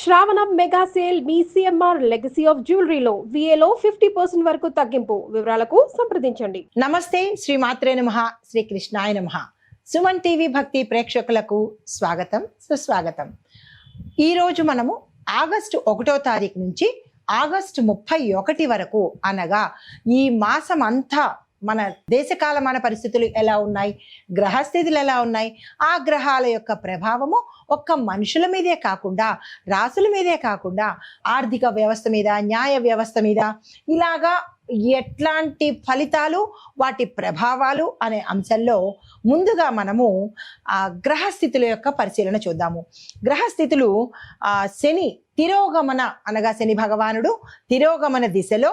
శ్రావణ mega sale మీ CMR legacy of జ్యువెలరీలో విఏలో ఫిఫ్టీ పర్సెంట్ వరకు తగ్గింపు వివరాలకు సంప్రదించండి. నమస్తే శ్రీ మాత్రే నమ శ్రీ కృష్ణాయ నమ. సుమన్ టీవీ భక్తి ప్రేక్షకులకు స్వాగతం సుస్వాగతం. ఈరోజు మనము ఆగస్టు ఒకటో తారీఖు నుంచి ఆగస్టు ముప్పై ఒకటి వరకు అనగా ఈ మాసం అంతా మన దేశకాలమాన పరిస్థితులు ఎలా ఉన్నాయి? గ్రహస్థితులు ఎలా ఉన్నాయి? ఆ గ్రహాల యొక్క ప్రభావము ఒక్క మనుషుల మీదే కాకుండా రాసుల మీదే కాకుండా ఆర్థిక వ్యవస్థ మీద న్యాయ వ్యవస్థ మీద ఇలాగా ఎట్లాంటి ఫలితాలు వాటి ప్రభావాలు అనే అంశంలో ముందుగా మనము ఆ గ్రహస్థితుల యొక్క పరిశీలన చూద్దాము. గ్రహస్థితులు ఆ శని తిరోగమన అనగా శని భగవానుడు తిరోగమన దిశలో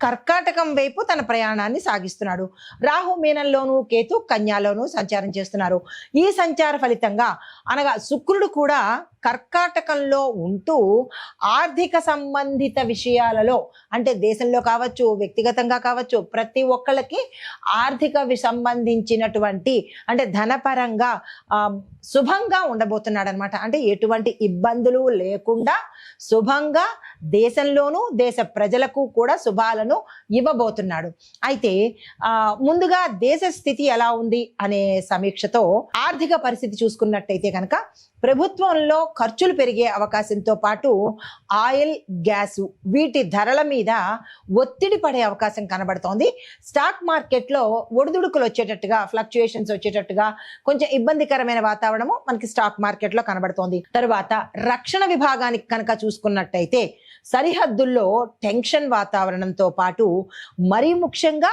కర్కాటకం వైపు తన ప్రయాణాన్ని సాగిస్తున్నాడు. రాహు మీనంలోను కేతు కన్యాలోను సంచారం చేస్తున్నారు. ఈ సంచార ఫలితంగా అనగా శుక్రుడు కూడా కర్కాటకంలో ఉంటూ ఆర్థిక సంబంధిత విషయాలలో అంటే దేశంలో కావచ్చు వ్యక్తిగతంగా కావచ్చు ప్రతి ఒక్కళ్ళకి ఆర్థిక సంబంధించినటువంటి అంటే ధనపరంగా శుభంగా ఉండబోతున్నాడు అనమాట అంటే ఎటువంటి ఇబ్బందులు లేకుండా శుభంగా దేశంలోనూ దేశ ప్రజలకు కూడా శుభాలను ఇవ్వబోతున్నాడు. అయితే ముందుగా దేశ స్థితి ఎలా ఉంది అనే సమీక్షతో ఆర్థిక పరిస్థితి చూసుకున్నట్టయితే కనుక ప్రభుత్వంలో ఖర్చులు పెరిగే అవకాశంతో పాటు ఆయిల్ గ్యాసు వీటి ధరల మీద ఒత్తిడి పడే అవకాశం కనబడుతోంది. స్టాక్ మార్కెట్లో ఒడిదుడుకులు వచ్చేటట్టుగా ఫ్లక్చుయేషన్స్ వచ్చేటట్టుగా కొంచెం ఇబ్బందికరమైన వాతావరణము మనకి స్టాక్ మార్కెట్లో కనబడుతోంది. తర్వాత రక్షణ విభాగానికి కనుక చూసుకున్నట్టయితే సరిహద్దుల్లో టెన్షన్ వాతావరణంతో పాటు మరీ ముఖ్యంగా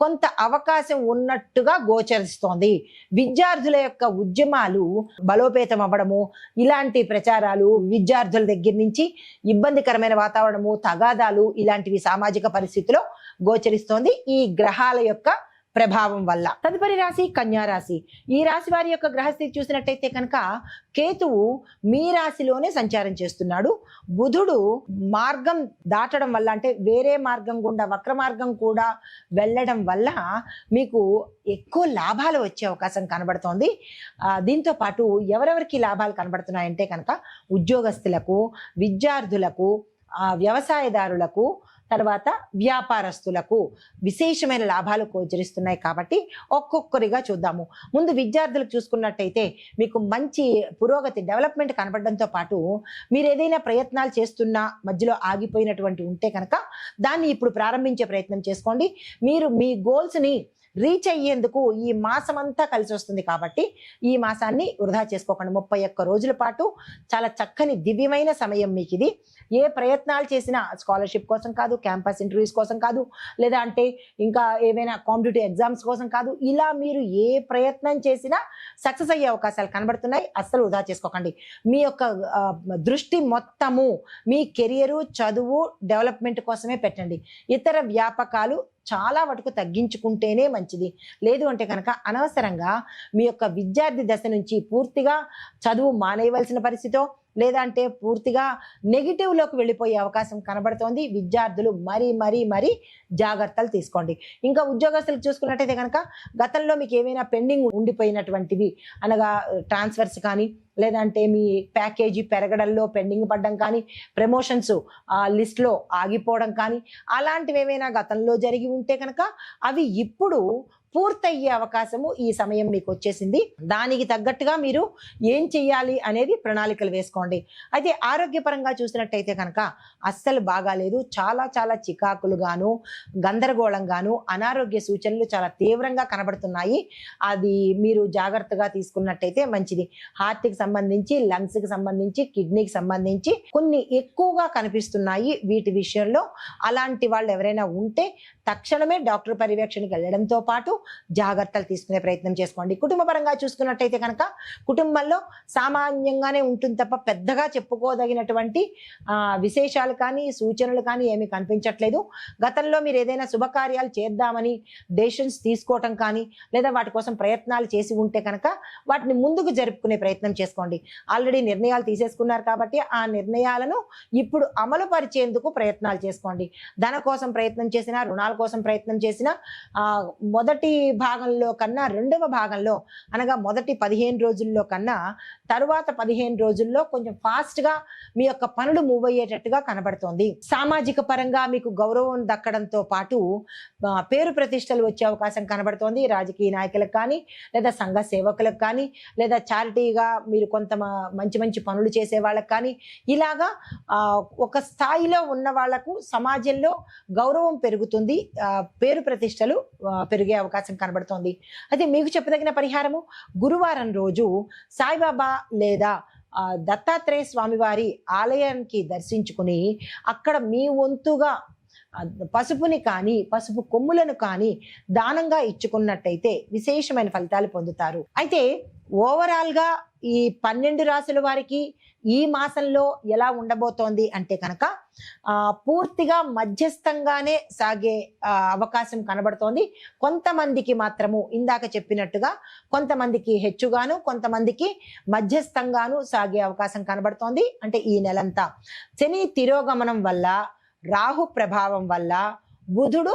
కొంత అవకాశం ఉన్నట్టుగా గోచరిస్తోంది. విద్యార్థుల యొక్క ఉద్యమాలు బలోపేతం అవ్వడము ఇలాంటి ప్రచారాలు విద్యార్థుల దగ్గర నుంచి ఇబ్బందికరమైన వాతావరణము తగాదాలు ఇలాంటివి సామాజిక పరిస్థితిలో గోచరిస్తోంది. ఈ గ్రహాల యొక్క ప్రభావం వల్ల. తదుపరి రాశి కన్యా రాశి. ఈ రాశి వారి యొక్క గ్రహస్థితి చూసినట్టయితే కనుక కేతువు మీ రాశిలోనే సంచారం చేస్తున్నాడు. బుధుడు మార్గం దాటడం వల్ల అంటే వేరే మార్గం గుండా వక్ర మార్గం కూడా వెళ్ళడం వల్ల మీకు ఎక్కువ లాభాలు వచ్చే అవకాశం కనబడుతోంది. దీంతో పాటు ఎవరెవరికి లాభాలు కనబడుతున్నాయంటే కనుక ఉద్యోగస్తులకు విద్యార్థులకు వ్యవసాయదారులకు తర్వాత వ్యాపారస్తులకు విశేషమైన లాభాలు గోచరిస్తున్నాయి కాబట్టి ఒక్కొక్కరిగా చూద్దాము. ముందు విద్యార్థులకు చూసుకున్నట్టయితే మీకు మంచి పురోగతి డెవలప్మెంట్ కనబడడంతో పాటు మీరు ఏదైనా ప్రయత్నాలు చేస్తున్నా మధ్యలో ఆగిపోయినటువంటి ఉంటే కనుక దాన్ని ఇప్పుడు ప్రారంభించే ప్రయత్నం చేసుకోండి. మీరు మీ గోల్స్ని రీచ్ అయ్యేందుకు ఈ మాసం అంతా కలిసి వస్తుంది కాబట్టి ఈ మాసాన్ని వృధా చేసుకోకండి. ముప్పై ఒక్క రోజుల పాటు చాలా చక్కని దివ్యమైన సమయం మీకు ఇది ఏ ప్రయత్నాలు చేసినా స్కాలర్షిప్ కోసం కాదు క్యాంపస్ ఇంటర్వ్యూస్ కోసం కాదు లేదా అంటే ఇంకా ఏవైనా కాంపిటేటివ్ ఎగ్జామ్స్ కోసం కాదు ఇలా మీరు ఏ ప్రయత్నం చేసినా సక్సెస్ అయ్యే అవకాశాలు కనబడుతున్నాయి. అస్సలు వృధా చేసుకోకండి. మీ యొక్క దృష్టి మొత్తము మీ కెరియరు చదువు డెవలప్మెంట్ కోసమే పెట్టండి. ఇతర వ్యాపకాలు చాలా వరకు తగ్గించుకుంటేనే మంచిది. లేదు అంటే కనుక అనవసరంగా మీ యొక్క విద్యార్థి దశ నుంచి పూర్తిగా చదువు మానేయవలసిన పరిస్థితో లేదంటే పూర్తిగా నెగిటివ్లోకి వెళ్ళిపోయే అవకాశం కనబడుతోంది. విద్యార్థులు మరీ మరీ మరీ జాగ్రత్తలు తీసుకోండి. ఇంకా ఉద్యోగస్తులు చూసుకున్నట్టయితే కనుక గతంలో మీకు ఏమైనా పెండింగ్ ఉండిపోయినటువంటివి అనగా ట్రాన్స్ఫర్స్ కానీ లేదంటే మీ ప్యాకేజీ పెరగడంలో పెండింగ్ పడడం కానీ ప్రమోషన్స్ ఆ లిస్ట్లో ఆగిపోవడం కానీ అలాంటివి ఏమైనా గతంలో జరిగి ఉంటే కనుక అవి ఇప్పుడు పూర్తయ్యే అవకాశము ఈ సమయం మీకు వచ్చేసింది. దానికి తగ్గట్టుగా మీరు ఏం చెయ్యాలి అనేది ప్రణాళికలు వేసుకోండి. అయితే ఆరోగ్యపరంగా చూసినట్టయితే కనుక అస్సలు బాగాలేదు. చాలా చాలా చికాకులుగాను గందరగోళంగాను అనారోగ్య సూచనలు చాలా తీవ్రంగా కనబడుతున్నాయి. అది మీరు జాగ్రత్తగా తీసుకున్నట్టయితే మంచిది. హార్ట్కి సంబంధించి లంగ్స్కి సంబంధించి కిడ్నీకి సంబంధించి కొన్ని ఎక్కువగా కనిపిస్తున్నాయి వీటి విషయంలో. అలాంటి వాళ్ళు ఎవరైనా ఉంటే తక్షణమే డాక్టర్ పర్యవేక్షణకి వెళ్ళడంతో పాటు జాగ్రత్తలు తీసుకునే ప్రయత్నం చేసుకోండి. కుటుంబపరంగా చూసుకున్నట్టయితే కనుక కుటుంబంలో సామాన్యంగానే ఉంటుంది తప్ప పెద్దగా చెప్పుకోదగినటువంటి విశేషాలు కానీ సూచనలు కానీ ఏమీ కనిపించట్లేదు. గతంలో మీరు ఏదైనా శుభకార్యాలు చేద్దామని డెసిషన్స్ తీసుకోవటం కానీ లేదా వాటి కోసం ప్రయత్నాలు చేసి ఉంటే కనుక వాటిని ముందుకు జరుపుకునే ప్రయత్నం చేసుకోండి. ఆల్రెడీ నిర్ణయాలు తీసేసుకున్నారు కాబట్టి ఆ నిర్ణయాలను ఇప్పుడు అమలు పరిచేందుకు ప్రయత్నాలు చేసుకోండి. ధన కోసం ప్రయత్నం చేసినా రుణాల కోసం ప్రయత్నం చేసినా మొదటి భాగంలో కన్నా రెండవ భాగంలో అనగా మొదటి పదిహేను రోజుల్లో కన్నా తరువాత పదిహేను రోజుల్లో కొంచెం ఫాస్ట్గా మీ యొక్క పనులు మూవ్ అయ్యేటట్టుగా కనబడుతోంది. సామాజిక పరంగా మీకు గౌరవం దక్కడంతో పాటు పేరు ప్రతిష్టలు వచ్చే అవకాశం కనబడుతోంది రాజకీయ నాయకులకు కానీ లేదా సంఘ సేవకులకు కానీ లేదా చారిటీగా మీరు కొంత మంచి మంచి పనులు చేసే వాళ్ళకి కానీ ఇలాగా ఒక స్థాయిలో ఉన్న వాళ్ళకు సమాజంలో గౌరవం పెరుగుతుంది పేరు ప్రతిష్టలు పెరిగే అవకాశం కనబడుతోంది. అయితే మీకు చెప్పదగిన పరిహారము? గురువారం రోజు సాయిబాబా లేదా దత్తాత్రేయ స్వామివారి ఆలయానికి దర్శించుకుని అక్కడ మీ వంతుగా పసుపుని కానీ పసుపు కొమ్ములను కానీ దానంగా ఇచ్చుకున్నట్టయితే విశేషమైన ఫలితాలు పొందుతారు. అయితే ఓవరాల్గా ఈ పన్నెండు రాసుల వారికి ఈ మాసంలో ఎలా ఉండబోతోంది అంటే కనుక పూర్తిగా మధ్యస్థంగానే సాగే అవకాశం కనబడుతోంది. కొంతమందికి మాత్రము ఇందాక చెప్పినట్టుగా కొంతమందికి హెచ్చుగాను కొంతమందికి మధ్యస్థంగాను సాగే అవకాశం కనబడుతోంది. అంటే ఈ నెలంతా శని తిరోగమనం వల్ల రాహు ప్రభావం వల్ల బుధుడు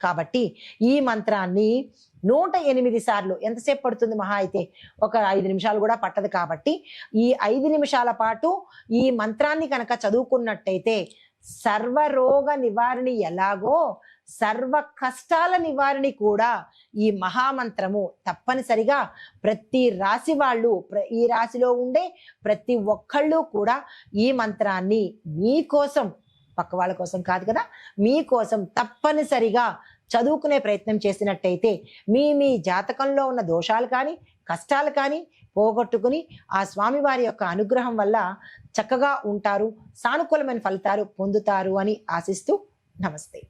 కాబట్టి ఈ మంత్రాన్ని నూట ఎనిమిది సార్లు ఎంతసేపు పడుతుంది మహా అయితే? ఒక ఐదు నిమిషాలు కూడా పట్టదు కాబట్టి ఈ ఐదు నిమిషాల పాటు ఈ మంత్రాన్ని కనుక చదువుకున్నట్టయితే సర్వరోగ నివారణి ఎలాగో సర్వ కష్టాల నివారణి కూడా ఈ మహామంత్రము తప్పనిసరిగా ప్రతి రాశి వాళ్ళు ప్ర- ఈ రాశిలో ఉండే ప్రతి ఒక్కళ్ళు కూడా ఈ మంత్రాన్ని మీకోసం పక్క వాళ్ళ కోసం కాదు కదా? మీకోసం తప్పనిసరిగా చదువుకునే ప్రయత్నం చేసినట్టయితే మీ మీ జాతకంలో ఉన్న దోషాలు కానీ కష్టాలు కానీ పోగొట్టుకుని ఆ స్వామివారి యొక్క అనుగ్రహం వల్ల చక్కగా ఉంటారు సానుకూలమైన ఫలితాలు పొందుతారు అని ఆశిస్తూ నమస్తే.